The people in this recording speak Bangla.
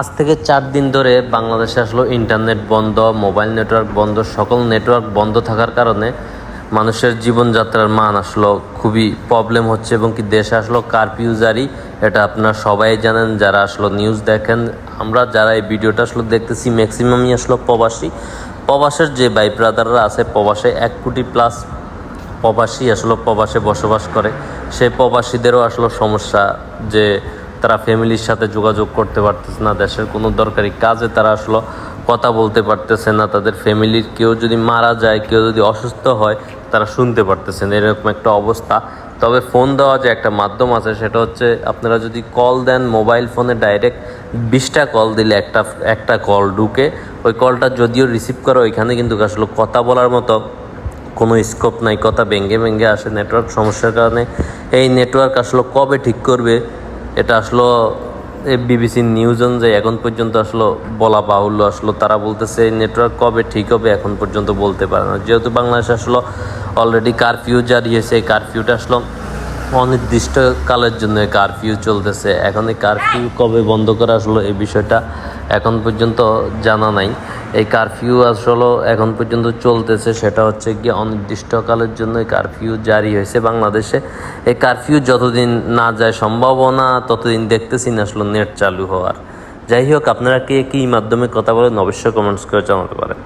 আজ থেকে চার দিন ধরে বাংলাদেশে আসলো ইন্টারনেট বন্ধ মোবাইল নেটওয়ার্ক বন্ধ, সকল নেটওয়ার্ক বন্ধ থাকার কারণে মানুষের জীবনযাত্রার মান আসলো খুবই প্রবলেম হচ্ছে এবং কি দেশে আসলো কারফিউ জারি, এটা আপনারা সবাই জানেন, যারা আসলো নিউজ দেখেন, আমরা যারা এই ভিডিওটা আসলো দেখতেছি ম্যাক্সিমামই আসলো প্রবাসী। প্রবাসের যে ভাই ব্রাদাররা আছে, প্রবাসে এক কোটি প্লাস প্রবাসী আসলে, প্রবাসে বসবাস করে। সেই প্রবাসীদেরও আসলে সমস্যা যে তারা ফ্যামিলির সাথে যোগাযোগ করতে পারতেছে না, দেশের কোনো দরকারি কাজে তারা আসলে কথা বলতে পারতেছে না, তাদের ফ্যামিলির কেউ যদি মারা যায়, কেউ যদি অসুস্থ হয়, তারা শুনতে পারতেছে না, এরকম একটা অবস্থা। তবে ফোন দেওয়া যে একটা মাধ্যম আছে, সেটা হচ্ছে আপনারা যদি কল দেন মোবাইল ফোনে ডাইরেক্ট বিশটা কল দিলে একটা একটা কল ঢুকে। ওই কলটা যদিও রিসিভ করে, ওইখানে কিন্তু আসলে কথা বলার মতো কোনো স্কোপ নাই, কথা ভেঙ্গে ভেঙ্গে আসে নেটওয়ার্ক সমস্যার কারণে। এই নেটওয়ার্ক আসলে কবে ঠিক করবে এটা আসলো বিবিসি নিউজ অনুযায়ী এখন পর্যন্ত আসলো বলা বাহুল্য, আসলো তারা বলতেছে নেটওয়ার্ক কবে ঠিক হবে এখন পর্যন্ত বলতে পারে না। যেহেতু বাংলাদেশ আসলো অলরেডি কারফিউ জারি হয়েছে, এই কারফিউটা আসলো অনির্দিষ্ট কালের জন্য কারফিউ চলতেছে। এখন এই কারফিউ কবে বন্ধ করা আসলো এই বিষয়টা এখন পর্যন্ত জানা নাই। এই কারফিউ আসলে এখন পর্যন্ত চলতেছে, সেটা হচ্ছে গিয়ে অনির্দিষ্টকালের জন্য এই কারফিউ জারি হয়েছে বাংলাদেশে। এই কারফিউ যতদিন না যায় সম্ভাবনা, ততদিন দেখতেছি না আসলে নেট চালু হওয়ার। যাই হোক, আপনারা কে কী মাধ্যমে কথা বলেন, অবশ্যই কমেন্টস করে জানাতে পারেন।